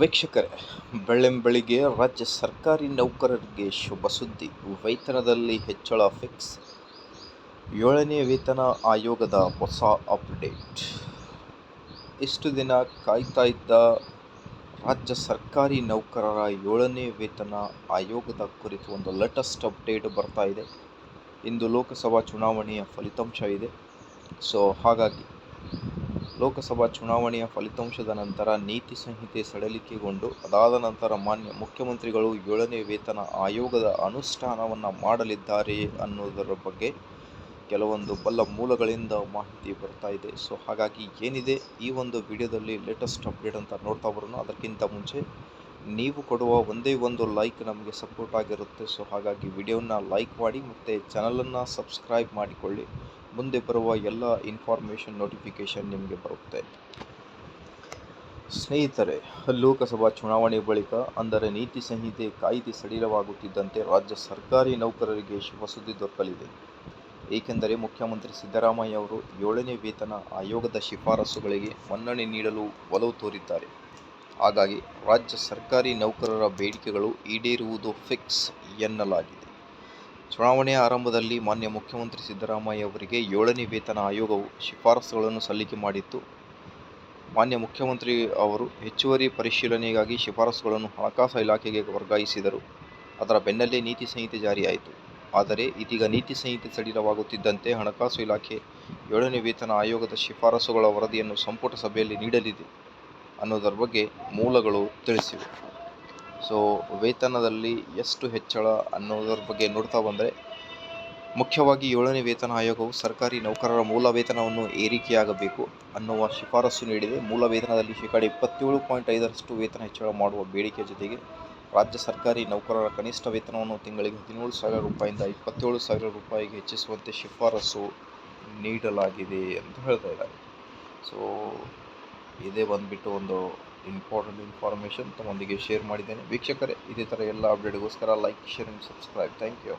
ವೀಕ್ಷಕರೇ, ಬೆಳ್ಳಂಬೆಳಿಗ್ಗೆ ರಾಜ್ಯ ಸರ್ಕಾರಿ ನೌಕರರಿಗೆ ಶುಭ ಸುದ್ದಿ. ವೇತನದಲ್ಲಿ ಹೆಚ್ಚಳ ಫಿಕ್ಸ್. ಏಳನೇ ವೇತನ ಆಯೋಗದ ಹೊಸ ಅಪ್ಡೇಟ್. ಇಷ್ಟು ದಿನ ಕಾಯ್ತಾ ಇದ್ದ ರಾಜ್ಯ ಸರ್ಕಾರಿ ನೌಕರರ ಏಳನೇ ವೇತನ ಆಯೋಗದ ಕುರಿತು ಒಂದು ಲೇಟೆಸ್ಟ್ ಅಪ್ಡೇಟ್ ಬರ್ತಾ ಇದೆ. ಇಂದು ಲೋಕಸಭಾ ಚುನಾವಣೆಯ ಫಲಿತಾಂಶ ಇದೆ ಸೊ ಹಾಗಾಗಿ ಲೋಕಸಭಾ ಚುನಾವಣೆಯ ಫಲಿತಾಂಶದ ನಂತರ ನೀತಿ ಸಂಹಿತೆ ಸಡಿಲಿಕೆಗೊಂಡು, ಅದಾದ ನಂತರ ಮಾನ್ಯ ಮುಖ್ಯಮಂತ್ರಿಗಳು ಏಳನೇ ವೇತನ ಆಯೋಗದ ಅನುಷ್ಠಾನವನ್ನು ಮಾಡಲಿದ್ದಾರೆ ಅನ್ನೋದರ ಬಗ್ಗೆ ಕೆಲವೊಂದು ಬಲ್ಲ ಮೂಲಗಳಿಂದ ಮಾಹಿತಿ ಬರ್ತಾ ಇದೆ. ಸೊ ಹಾಗಾಗಿ ಏನಿದೆ ಈ ಒಂದು ವಿಡಿಯೋದಲ್ಲಿ ಲೇಟೆಸ್ಟ್ ಅಪ್ಡೇಟ್ ಅಂತ ನೋಡ್ತಾ ಬರೋಣ. ಅದಕ್ಕಿಂತ ಮುಂಚೆ ನೀವು ಕೊಡುವ ಒಂದೇ ಒಂದು ಲೈಕ್ ನಮಗೆ ಸಪೋರ್ಟ್ ಆಗಿರುತ್ತೆ. ಸೊ ಹಾಗಾಗಿ ವಿಡಿಯೋನ ಲೈಕ್ ಮಾಡಿ ಮತ್ತು ಚಾನಲನ್ನು ಸಬ್ಸ್ಕ್ರೈಬ್ ಮಾಡಿಕೊಳ್ಳಿ. ಮುಂದೆ ಬರುವ ಎಲ್ಲ ಇನ್ಫಾರ್ಮೇಷನ್ ನೋಟಿಫಿಕೇಷನ್ ನಿಮಗೆ ಬರುತ್ತೆ. ಸ್ನೇಹಿತರೆ, ಲೋಕಸಭಾ ಚುನಾವಣೆ ಬಳಿಕ ಅಂದರೆ ನೀತಿ ಸಂಹಿತೆ ಕಾಯ್ದೆ ಸಡಿಲವಾಗುತ್ತಿದ್ದಂತೆ ರಾಜ್ಯ ಸರ್ಕಾರಿ ನೌಕರರಿಗೆ ಸುದ್ದಿ ದೊರಕಲಿದೆ. ಏಕೆಂದರೆ ಮುಖ್ಯಮಂತ್ರಿ ಸಿದ್ದರಾಮಯ್ಯ ಅವರು ಏಳನೇ ವೇತನ ಆಯೋಗದ ಶಿಫಾರಸುಗಳಿಗೆ ಮನ್ನಣೆ ನೀಡಲು ಒಲವು ತೋರಿದ್ದಾರೆ. ಹಾಗಾಗಿ ರಾಜ್ಯ ಸರ್ಕಾರಿ ನೌಕರರ ಬೇಡಿಕೆಗಳು ಈಡೇರುವುದು ಫಿಕ್ಸ್ ಎನ್ನಲಾಗಿದೆ. ಚುನಾವಣೆಯ ಆರಂಭದಲ್ಲಿ ಮಾನ್ಯ ಮುಖ್ಯಮಂತ್ರಿ ಸಿದ್ದರಾಮಯ್ಯ ಅವರಿಗೆ ಏಳನೇ ವೇತನ ಆಯೋಗವು ಶಿಫಾರಸುಗಳನ್ನು ಸಲ್ಲಿಕೆ ಮಾಡಿತ್ತು. ಮಾನ್ಯ ಮುಖ್ಯಮಂತ್ರಿ ಅವರು ಹೆಚ್ಚುವರಿ ಪರಿಶೀಲನೆಗಾಗಿ ಶಿಫಾರಸುಗಳನ್ನು ಹಣಕಾಸು ಇಲಾಖೆಗೆ ವರ್ಗಾಯಿಸಿದರು. ಅದರ ಬೆನ್ನಲ್ಲೇ ನೀತಿ ಸಂಹಿತೆ ಜಾರಿಯಾಯಿತು. ಆದರೆ ಇದೀಗ ನೀತಿ ಸಂಹಿತೆ ಸಡಿಲವಾಗುತ್ತಿದ್ದಂತೆ ಹಣಕಾಸು ಇಲಾಖೆ ಏಳನೇ ವೇತನ ಆಯೋಗದ ಶಿಫಾರಸುಗಳ ವರದಿಯನ್ನು ಸಂಪುಟ ಸಭೆಯಲ್ಲಿ ನೀಡಲಿದೆ ಅನ್ನೋದರ ಬಗ್ಗೆ ಮೂಲಗಳು ತಿಳಿಸಿವೆ. ಸೊ ವೇತನದಲ್ಲಿ ಎಷ್ಟು ಹೆಚ್ಚಳ ಅನ್ನೋದರ ಬಗ್ಗೆ ನೋಡ್ತಾ ಬಂದರೆ, ಮುಖ್ಯವಾಗಿ ಏಳನೇ ವೇತನ ಆಯೋಗವು ಸರ್ಕಾರಿ ನೌಕರರ ಮೂಲ ವೇತನವನ್ನು ಏರಿಕೆಯಾಗಬೇಕು ಅನ್ನುವ ಶಿಫಾರಸು ನೀಡಿದೆ. ಮೂಲ ವೇತನದಲ್ಲಿ ಶೇಕಡ ಇಪ್ಪತ್ತೇಳು ಪಾಯಿಂಟ್ ಐದರಷ್ಟು ವೇತನ ಹೆಚ್ಚಳ ಮಾಡುವ ಬೇಡಿಕೆ ಜೊತೆಗೆ ರಾಜ್ಯ ಸರ್ಕಾರಿ ನೌಕರರ ಕನಿಷ್ಠ ವೇತನವನ್ನು ತಿಂಗಳಿಗೆ ಹದಿನೇಳು ಸಾವಿರ ರೂಪಾಯಿಂದ ಇಪ್ಪತ್ತೇಳು ಸಾವಿರ ರೂಪಾಯಿಗೆ ಹೆಚ್ಚಿಸುವಂತೆ ಶಿಫಾರಸು ನೀಡಲಾಗಿದೆ ಅಂತ ಹೇಳ್ತಾ ಇದ್ದಾರೆ. ಸೊ, ಇದೇ ಬಂದುಬಿಟ್ಟು ಒಂದು ಇಂಪಾರ್ಟೆಂಟ್ ಇನ್ಫಾರ್ಮೇಷನ್ ತಮ್ಮೊಂದಿಗೆ ಶೇರ್ ಮಾಡಿದ್ದೇನೆ. ವೀಕ್ಷಕರೇ, ಇದೇ ಥರ ಎಲ್ಲ ಅಪ್ಡೇಟ್ಗೋಸ್ಕರ like share and subscribe thank you